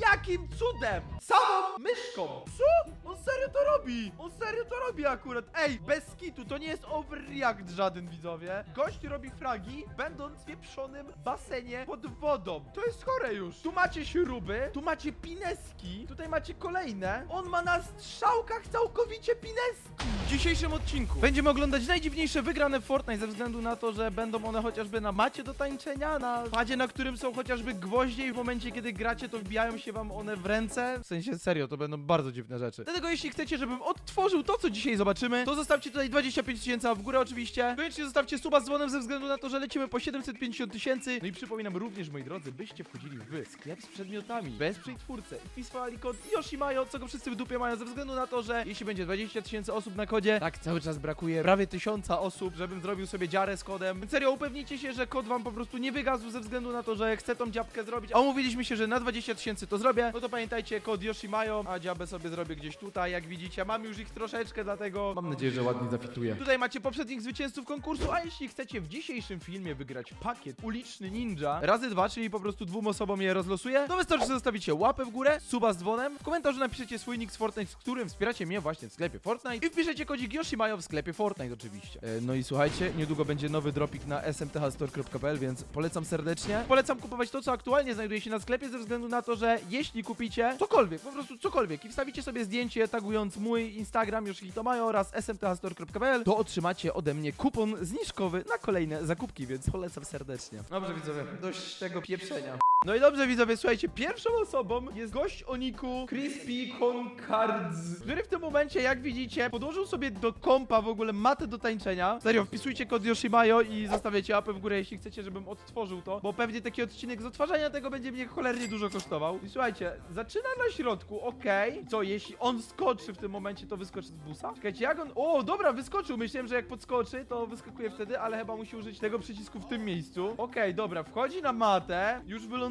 Jakim cudem? Samą myszką. Co? On serio to robi. On serio to robi akurat. Ej, bez skitu, to nie jest overreact żaden, widzowie. Gość robi fragi, będąc w wieprzonym basenie pod wodą. To jest chore już. Tu macie śruby, tu macie pineski, tutaj macie kolejne. On ma na strzałkach całkowicie pineski. W dzisiejszym odcinku będziemy oglądać najdziwniejsze wygrane w Fortnite ze względu na to, że będą one chociażby na macie do tańczenia, na padzie, na którym są chociażby gwoździe i w momencie, kiedy gracie, to wbijają się wam one w ręce. W sensie serio, to będą bardzo dziwne rzeczy. Dlatego jeśli chcecie, żebym odtworzył to, co dzisiaj zobaczymy, to zostawcie tutaj 25 tysięcy, w górę oczywiście. Koniecznie zostawcie suba z dzwonem ze względu na to, że lecimy po 750 tysięcy. No i przypominam również, moi drodzy, byście wchodzili w sklep z przedmiotami, wesprzyj twórcę wpisywali kod Yoshimayo, co go wszyscy w dupie mają, ze względu na to, że jeśli będzie 20 tysięcy osób na kodzie, tak cały czas brakuje prawie tysiąca osób, żebym zrobił sobie dziarę z kodem. Więc serio, upewnijcie się, że kod wam po prostu nie wygasł ze względu na to, że chcę tą dziabkę zrobić, a umówiliśmy się, że na 20 tysięcy to zrobię, no to pamiętajcie, kod Yoshimayo, a dziabę sobie zrobię gdzieś tutaj, jak widzicie, mam już ich troszeczkę, dlatego mam nadzieję, że ładnie zafituję. Tutaj macie poprzednich zwycięzców konkursu, a jeśli chcecie w dzisiejszym filmie wygrać pakiet Uliczny Ninja razy dwa, czyli po prostu dwóm osobom je rozlosuję, to wystarczy, że zostawicie łapę w górę, suba z dzwonem, w komentarzu napiszecie swój nick z Fortnite, z którym wspieracie mnie właśnie w sklepie Fortnite i wpiszecie kodzik Yoshimayo w sklepie Fortnite oczywiście. E, no i słuchajcie, niedługo będzie nowy dropik na smthstore.pl, więc polecam serdecznie. Polecam kupować to, co aktualnie znajduje się na sklepie, ze względu na to, że jeśli kupicie cokolwiek, po prostu cokolwiek i wstawicie sobie zdjęcie tagując mój Instagram Yoshihitomayo oraz smthstore.pl, to otrzymacie ode mnie kupon zniżkowy na kolejne zakupki, więc polecam serdecznie. Dobrze widzowie, dość tego pieprzenia. No i dobrze widzowie, słuchajcie, pierwszą osobą jest gość o niku Crispy Concards, który w tym momencie, jak widzicie, podłożył sobie do kompa w ogóle matę do tańczenia. Serio, wpisujcie kod Yoshimayo i zostawiacie łapę w górę, jeśli chcecie, żebym odtworzył to, bo pewnie taki odcinek z odtwarzania tego będzie mnie cholernie dużo kosztował. I słuchajcie, zaczyna na środku, okej. Co, jeśli on skoczy w tym momencie, to wyskoczy z busa? Czekajcie, jak on... O, dobra, wyskoczył. Myślałem, że jak podskoczy, to wyskakuje wtedy, ale chyba musi użyć tego przycisku w tym miejscu. Okej, dobra, wchodzi na matę, już wylądował,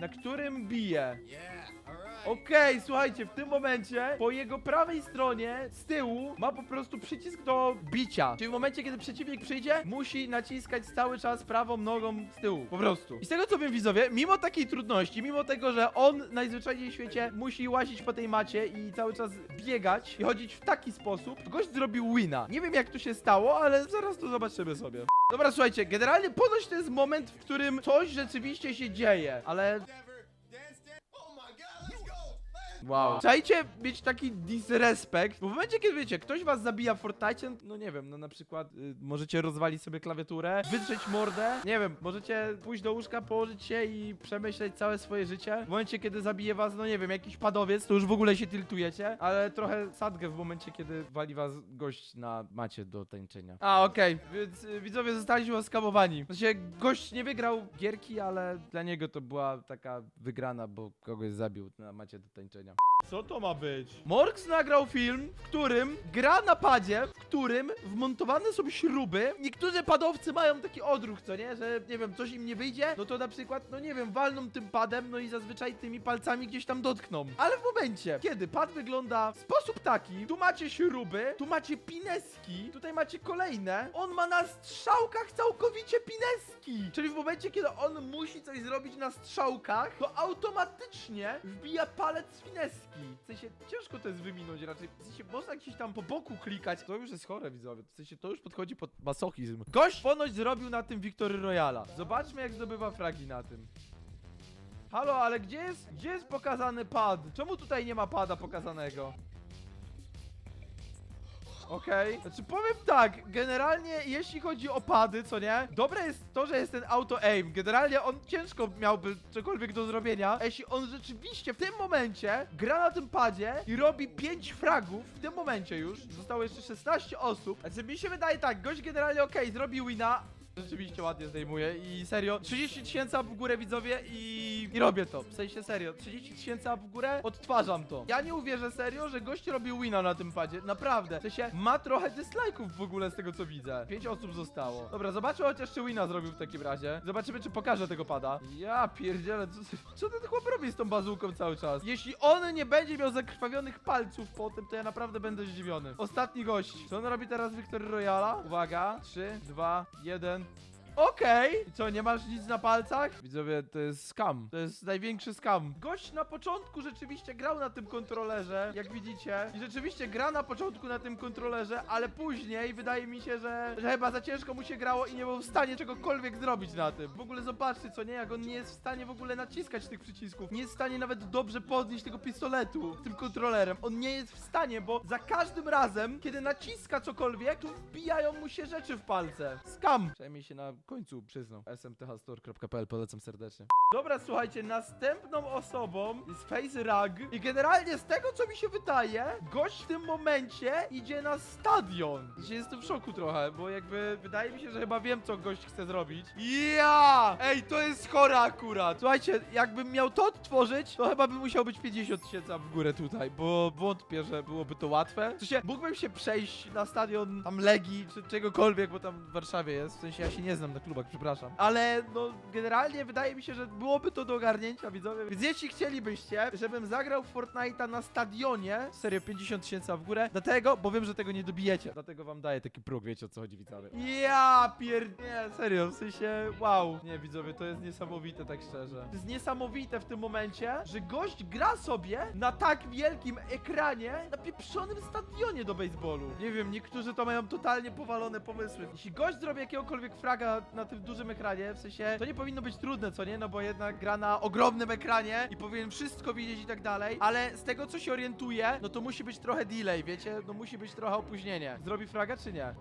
na którym bije. Okej, słuchajcie, w tym momencie po jego prawej stronie z tyłu ma po prostu przycisk do bicia. Czyli w momencie, kiedy przeciwnik przyjdzie, musi naciskać cały czas prawą nogą z tyłu. Po prostu. I z tego co wiem, widzowie, mimo takiej trudności, mimo tego, że on najzwyczajniej w świecie musi łazić po tej macie i cały czas biegać i chodzić w taki sposób, to gość zrobił wina. Nie wiem jak to się stało, ale zaraz to zobaczymy sobie. Dobra, słuchajcie, generalnie ponoć to jest moment, w którym coś rzeczywiście się dzieje, ale Wow. Czajcie mieć taki disrespect, bo w momencie, kiedy wiecie, ktoś was zabija w Fortnite, no nie wiem, no na przykład y, możecie rozwalić sobie klawiaturę, wytrzeć mordę, nie wiem, możecie pójść do łóżka, położyć się i przemyśleć całe swoje życie. W momencie, kiedy zabije was, no nie wiem, jakiś padowiec, to już w ogóle się tiltujecie, ale trochę sadgę w momencie, kiedy wali was gość na macie do tańczenia. A, okej, więc y, widzowie zostaliśmy oskamowani. W sensie, gość nie wygrał gierki, ale dla niego to była taka wygrana, bo kogoś zabił na macie do tańczenia. Co to ma być? Morks nagrał film, w którym gra na padzie, w którym wmontowane są śruby. Niektórzy padowcy mają taki odruch, co nie? Że nie wiem, coś im nie wyjdzie, no to na przykład, no nie wiem, walną tym padem, no i zazwyczaj tymi palcami gdzieś tam dotkną. Ale w momencie, kiedy pad wygląda w sposób taki, tu macie śruby, tu macie pineski, tutaj macie kolejne, on ma na strzałkach całkowicie pineski. Czyli w momencie, kiedy on musi coś zrobić na strzałkach, to automatycznie wbija palec z pineski. W sensie ciężko to jest wyminąć raczej. W sensie można gdzieś tam po boku klikać. To już jest chore, widzowie. W sensie to już podchodzi pod masochizm. Gość ponoć zrobił na tym Victory Royala. Zobaczmy, jak zdobywa fragi na tym. Halo, ale gdzie jest, gdzie jest pokazany pad? Czemu tutaj nie ma pada pokazanego? Okej. Znaczy powiem tak, generalnie jeśli chodzi o pady, co nie? Dobre jest to, że jest ten auto aim. Generalnie on ciężko miałby cokolwiek do zrobienia. A jeśli on rzeczywiście w tym momencie gra na tym padzie i robi 5 fragów, w tym momencie już, zostało jeszcze 16 osób. Znaczy mi się wydaje tak, gość generalnie okej, zrobił wina, Rzeczywiście ładnie zdejmuję i serio 30 tysięcy w górę widzowie i... i robię to, w sensie serio 30 tysięcy w górę, odtwarzam to. Ja nie uwierzę serio, że gość robił wina na tym padzie, naprawdę. W sensie ma trochę dislike'ów w ogóle z tego co widzę. 5 osób zostało. Dobra, zobaczmy chociaż czy wina zrobił w takim razie. Zobaczymy czy pokaże tego pada. Ja pierdzielę, co, co ten chłop robi z tą bazułką cały czas? Jeśli on nie będzie miał zakrwawionych palców po tym, to ja naprawdę będę zdziwiony. Ostatni gość, co on robi teraz w Victory Royala? Uwaga, 3, 2, 1 Okej. I co, nie masz nic na palcach? Widzowie, to jest skam. To jest największy skam. Gość na początku rzeczywiście grał na tym kontrolerze, jak widzicie. I rzeczywiście gra na początku na tym kontrolerze, ale później wydaje mi się, że, że chyba za ciężko mu się grało i nie był w stanie czegokolwiek zrobić na tym. W ogóle zobaczcie, co nie? Jak on nie jest w stanie w ogóle naciskać tych przycisków. Nie jest w stanie nawet dobrze podnieść tego pistoletu tym kontrolerem. On nie jest w stanie, bo za każdym razem, kiedy naciska cokolwiek, to wbijają mu się rzeczy w palce. Skam! Przynajmniej się na końcu przyznał. smthstore.pl polecam serdecznie. Dobra, słuchajcie, następną osobą jest Face Rag i generalnie z tego, co mi się wydaje, gość w tym momencie idzie na stadion. Dzisiaj jestem w szoku trochę, bo jakby wydaje mi się, że chyba wiem, co gość chce zrobić. Ja! Ej, to jest chore akurat. Słuchajcie, jakbym miał to odtworzyć, to chyba by musiał być 50 tysięcy w górę tutaj, bo wątpię, że byłoby to łatwe. W sensie, mógłbym się przejść na stadion tam Legii, czy czegokolwiek, bo tam w Warszawie jest. W sensie, ja się nie znam na klubach, przepraszam. Ale, no, generalnie wydaje mi się, że byłoby to do ogarnięcia, widzowie. Więc jeśli chcielibyście, żebym zagrał Fortnite'a na stadionie, serio 50 tysięcy w górę, dlatego, bo wiem, że tego nie dobijecie. Dlatego wam daję taki próg, wiecie o co chodzi, widzowie. Ja pierd... Nie, serio, w sensie, wow. Nie, widzowie, to jest niesamowite, tak szczerze. To jest niesamowite w tym momencie, że gość gra sobie na tak wielkim ekranie, na pieprzonym stadionie do baseballu. Nie wiem, niektórzy to mają totalnie powalone pomysły. Jeśli gość zrobi jakiegokolwiek fraga na tym dużym ekranie, w sensie, to nie powinno być trudne, co nie? No bo jednak gra na ogromnym ekranie i powinien wszystko widzieć i tak dalej, ale z tego, co się orientuje, no to musi być trochę delay, wiecie? No musi być trochę opóźnienie. Zrobi fraga, czy nie?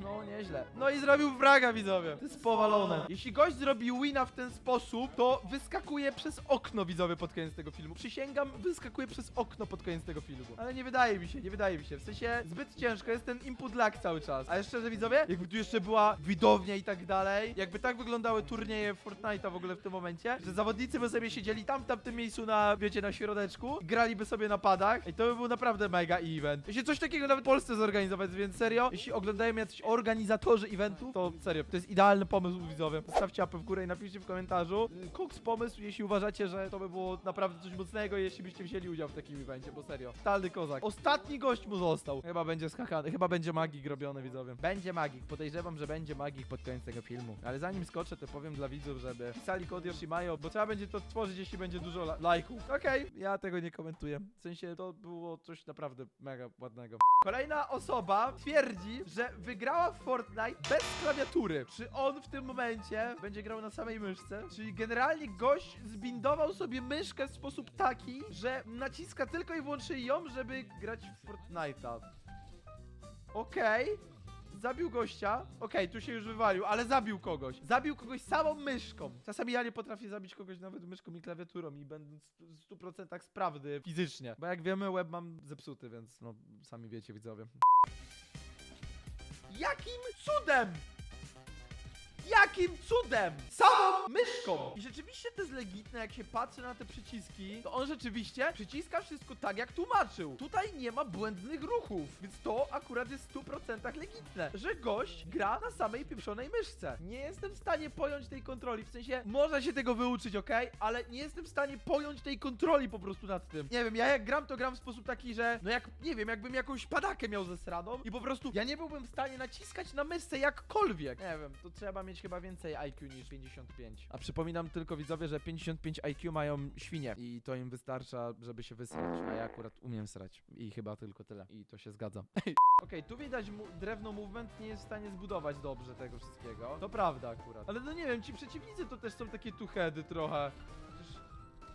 No, nieźle. No i zrobił fraga, widzowie. To jest powalone. Jeśli gość zrobi wina w ten sposób, to wyskakuje przez okno, widzowie, pod koniec tego filmu. Przysięgam, wyskakuje przez okno pod koniec tego filmu. Ale nie wydaje mi się, nie wydaje mi się. W sensie, zbyt ciężko, jest ten input lag cały czas. A szczerze, widzowie, jakby tu jeszcze była widownia i tak dalej, jakby tak wyglądały turnieje Fortnite'a w ogóle w tym momencie, że zawodnicy by sobie siedzieli tam, w tamtym miejscu na, wiecie, na środeczku, graliby sobie na padach i to by był naprawdę mega event. Jeśli coś takiego nawet w Polsce zorganizować, więc serio, jeśli oglądają jacyś organizatorzy eventu, to serio, to jest idealny pomysł widzowie. Zostawcie apę w górę i napiszcie w komentarzu. Koks pomysł, jeśli uważacie, że to by było naprawdę coś mocnego, jeśli byście wzięli udział w takim evencie, bo serio. Stalny kozak. Ostatni gość mu został. Chyba będzie skakany, chyba będzie magik robiony widzowie. Będzie magik, podejrzewam, że będzie magik pod koniec tego filmu. Ale zanim skoczę, to powiem dla widzów, żeby pisali kod Yoshimayo, bo trzeba będzie to tworzyć, jeśli będzie dużo la lajków. Okej, ja tego nie komentuję. W sensie to było coś naprawdę mega ładnego. Kolejna osoba twierdzi, że wygrała w Fortnite bez klawiatury. Czy on w tym momencie będzie grał na samej myszce? Czyli generalnie gość zbindował sobie myszkę w sposób taki, że naciska tylko i wyłącznie ją, żeby grać w Fortnite'a. Okej. Zabił gościa. Okej, tu się już wywalił, ale zabił kogoś. Zabił kogoś samą myszką. Czasami ja nie potrafię zabić kogoś nawet myszką i klawiaturą i będąc w 100% sprawny fizycznie. Bo jak wiemy, web mam zepsuty, więc no sami wiecie, widzowie. Jakim cudem? Jakim cudem? Samą myszką! I rzeczywiście to jest legitne, jak się patrzy na te przyciski, to on rzeczywiście przyciska wszystko tak, jak tłumaczył. Tutaj nie ma błędnych ruchów, więc to akurat jest w 100% legitne, że gość gra na samej pieprzonej myszce. Nie jestem w stanie pojąć tej kontroli, w sensie można się tego wyuczyć, ok? Ale nie jestem w stanie pojąć tej kontroli po prostu nad tym. Nie wiem, ja jak gram, to gram w sposób taki, że no jak, nie wiem, jakbym jakąś padakę miał ze sraną i po prostu ja nie byłbym w stanie naciskać na myszce jakkolwiek. Nie wiem, to trzeba mieć chyba więcej IQ niż 55. A przypominam tylko widzowie, że 55 IQ mają świnie i to im wystarcza, żeby się wysrać, a ja akurat umiem srać i chyba tylko tyle. I to się zgadza. Okej, tu widać drewno movement nie jest w stanie zbudować dobrze tego wszystkiego. To prawda akurat. Ale no nie wiem, ci przeciwnicy to też są takie tuchedy trochę.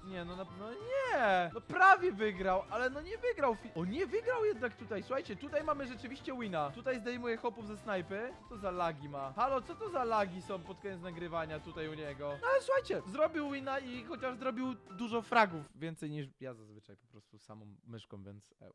Nie, no, na, no nie! No prawie wygrał, ale no nie wygrał. O, nie wygrał jednak tutaj. Słuchajcie, tutaj mamy rzeczywiście wina. Tutaj zdejmuje chłopów ze snajpy. Co to za lagi ma? Halo, co to za lagi są pod koniec nagrywania tutaj u niego? No ale słuchajcie, zrobił wina i chociaż zrobił dużo fragów. Więcej niż ja zazwyczaj po prostu samą myszką, więc e,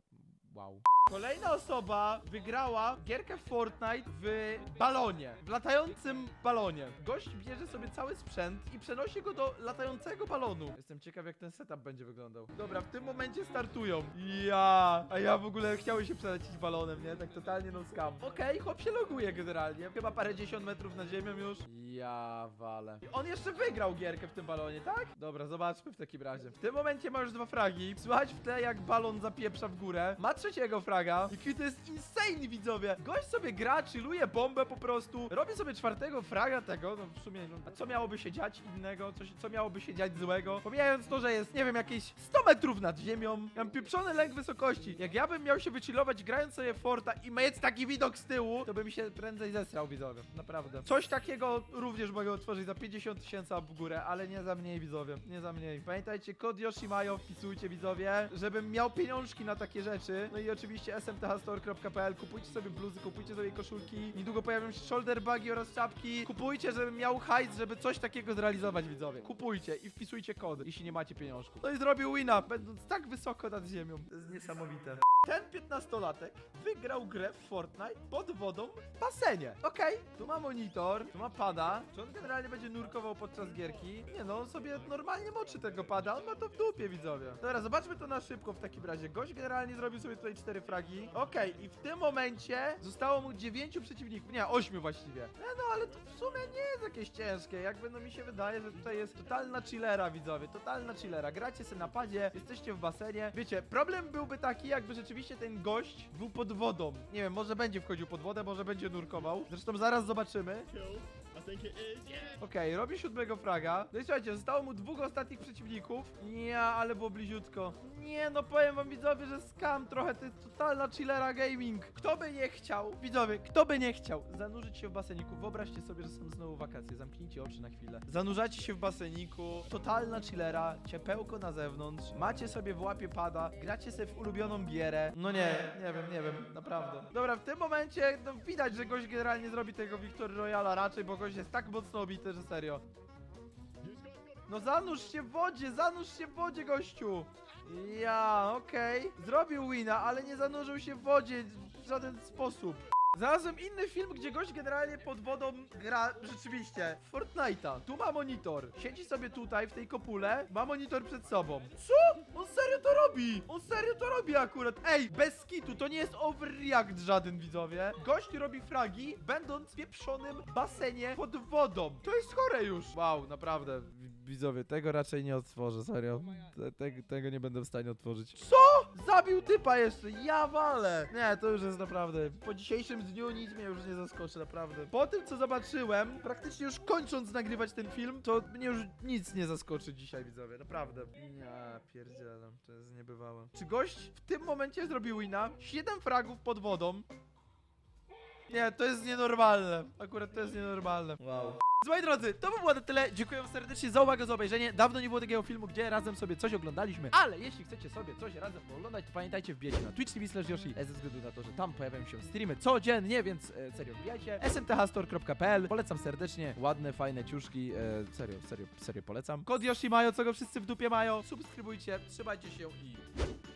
wow. Kolejna osoba wygrała gierkę Fortnite w balonie, w latającym balonie. Gość bierze sobie cały sprzęt i przenosi go do latającego balonu. Jestem ciekaw, jak ten setup będzie wyglądał. Dobra, w tym momencie startują. Ja, a ja w ogóle chciałem się przelecieć balonem, nie? Tak totalnie no scam. Okej, chłop się loguje generalnie. Chyba parę dziesiąt metrów nad ziemią już. Ja wale. I on jeszcze wygrał gierkę w tym balonie, tak? Dobra, zobaczmy w takim razie. W tym momencie ma już dwa fragi. Słychać w tle, jak balon zapieprza w górę. Ma trzeciego fraga. Jaki to jest insane, widzowie. Gość sobie gra, chilluje bombę po prostu. Robi sobie czwartego fraga tego, no w sumie, no, a co miałoby się dziać innego? Coś, co miałoby się dziać złego? Pomijając to, że jest, nie wiem, jakieś 100 metrów nad ziemią. Mam pieprzony lęk wysokości. Jak ja bym miał się wychillować grając sobie Forta i mieć taki widok z tyłu, to by mi się prędzej zesrał, widzowie. Naprawdę. Coś takiego również mogę otworzyć za 50 tysięcy w górę, ale nie za mniej, widzowie. Nie za mniej. Pamiętajcie, kod Yoshimayo wpisujcie, widzowie, żebym miał pieniążki na takie rzeczy. No i oczywiście smthstore.pl. Kupujcie sobie bluzy, kupujcie sobie koszulki. Niedługo pojawią się shoulder bagi oraz czapki. Kupujcie, żebym miał hajs, żeby coś takiego zrealizować, widzowie. Kupujcie i wpisujcie kod, jeśli nie macie pieniążków. No i zrobił wina, będąc tak wysoko nad ziemią. To jest niesamowite. Ten 15-latek wygrał grę w Fortnite pod wodą w basenie. Okej, tu ma monitor, tu ma pada. Czy on generalnie będzie nurkował podczas gierki? Nie no, on sobie normalnie moczy tego pada, on ma to w dupie, widzowie. Dobra, zobaczmy to na szybko w takim razie. Gość generalnie zrobił sobie tutaj cztery fragi. Okej, i w tym momencie zostało mu dziewięciu przeciwników, nie, ośmiu właściwie. Nie no, ale to w sumie nie jest jakieś ciężkie. Jakby no mi się wydaje, że tutaj jest totalna chillera, widzowie, totalna chillera. Gracie sobie na padzie, jesteście w basenie. Wiecie, problem byłby taki, jakby rzeczywiście ten gość był pod wodą. Nie wiem, może będzie wchodził pod wodę, może będzie nurkował. Zresztą zaraz zobaczymy. kill. Okej, robi siódmego fraga. No i słuchajcie, zostało mu dwóch ostatnich przeciwników. Nie, ale było bliziutko. Nie, no powiem wam widzowie, że skam trochę, to jest totalna chillera gaming. Kto by nie chciał, widzowie, kto by nie chciał zanurzyć się w baseniku, wyobraźcie sobie, że są znowu wakacje, zamknijcie oczy na chwilę. Zanurzacie się w baseniku, totalna chillera, ciepełko na zewnątrz, macie sobie w łapie pada, gracie sobie w ulubioną gierę. No nie, nie wiem, nie wiem, naprawdę. Dobra, w tym momencie no, widać, że gość generalnie zrobi tego Victory Royala raczej, bo gość jest tak mocno obity, że serio. No zanurz się w wodzie, zanurz się w wodzie, gościu! Ja, okej. Zrobił wina, ale nie zanurzył się w wodzie w żaden sposób. Znalazłem inny film, gdzie gość generalnie pod wodą gra rzeczywiście w Fortnite'a. Tu ma monitor. Siedzi sobie tutaj w tej kopule, ma monitor przed sobą. Co? On serio to robi! On serio to robi akurat. Ej, bez skitu, to nie jest overreact żaden, widzowie. Gość robi fragi, będąc w pieprzonym basenie pod wodą. To jest chore już. Wow, naprawdę. Widzowie, tego raczej nie otworzę, serio. Te, te, tego nie będę w stanie otworzyć. Co? Zabił typa jeszcze, ja walę! Nie, to już jest naprawdę. Po dzisiejszym dniu nic mnie już nie zaskoczy, naprawdę. Po tym, co zobaczyłem, praktycznie już kończąc nagrywać ten film, to mnie już nic nie zaskoczy dzisiaj, widzowie, naprawdę. Ja pierdzielam, to jest niebywałe. Czy gość w tym momencie zrobił wina? 7 fragów pod wodą. Nie, to jest nienormalne. Akurat to jest nienormalne. Wow. Moi drodzy, to by było na tyle. Dziękuję serdecznie za uwagę, za obejrzenie. Dawno nie było takiego filmu, gdzie razem sobie coś oglądaliśmy, ale jeśli chcecie sobie coś razem pooglądać, to pamiętajcie, wbijajcie na Twitch TV slash Yoshi, e, ze względu na to, że tam pojawiają się streamy codziennie, więc e, serio wbijajcie. smthstore.pl Polecam serdecznie, ładne, fajne ciuszki, e, serio, serio, serio polecam. Kod Yoshi mają, co go wszyscy w dupie mają. Subskrybujcie, trzymajcie się i...